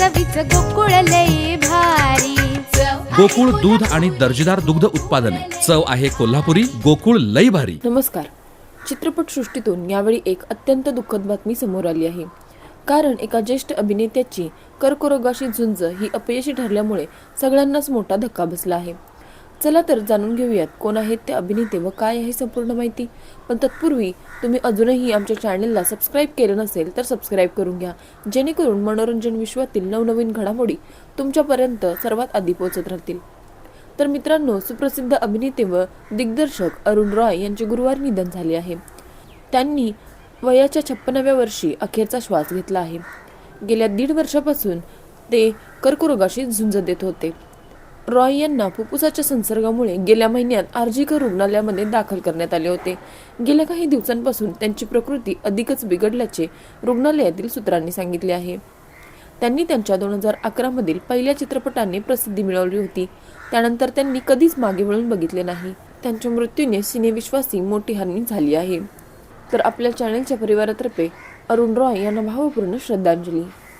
चवीच गोकुळ लई भारी. गोकुळ दूध आणि दर्जेदार दुग्ध उत्पादने. चव आहे कोल्हापुरी गोकुळ लई भारी. नमस्कार. चित्रपटसृष्टीतून यावेळी एक अत्यंत दुःखद बातमी समोर आली आहे. कारण एका ज्येष्ठ अभिनेत्याची कर्करोगाशी झुंज ही अपयशी ठरल्यामुळे सगळ्यांनाच मोठा धक्का बसला आहे. चला तर जाणून घेऊयात कोण आहेत ते अभिनेते व काय आहे संपूर्ण माहिती. पण तत्पूर्वी तुम्ही अजूनही आमच्या चॅनलला सबस्क्राईब केलं नसेल तर सबस्क्राईब करून घ्या. जेणेकरून मनोरंजन विश्वातील नवनवीन घडामोडी तुमच्यापर्यंत सर्वात आधी पोहोचत राहतील. तर मित्रांनो सुप्रसिद्ध अभिनेते व दिग्दर्शक अरुण रॉय यांचे गुरुवारी निधन झाले आहे. त्यांनी वयाच्या छप्पनाव्या वर्षी अखेरचा श्वास घेतला आहे. गेल्या दीड वर्षापासून ते कर्करोगाशी झुंज देत होते. रॉय यांना फुफ्फुसाच्या संसर्गामुळे गेल्या महिन्यात आर्जिकर रुग्णालयामध्ये दाखल करण्यात आले होते. गेल्या काही दिवसांपासून त्यांची प्रकृती अधिकच बिघडल्याचे रुग्णालयातील सूत्रांनी सांगितले आहे. त्यांनी त्यांच्या दोन हजार अकरामधील पहिल्या चित्रपटाने प्रसिद्धी मिळवली होती. त्यानंतर त्यांनी कधीच मागे वळून बघितले नाही. त्यांच्या मृत्यूने सिनेविश्वासी मोठी हानी झाली आहे. तर आपल्या चॅनलच्या परिवारातर्फे अरुण रॉय यांना भावपूर्ण श्रद्धांजली.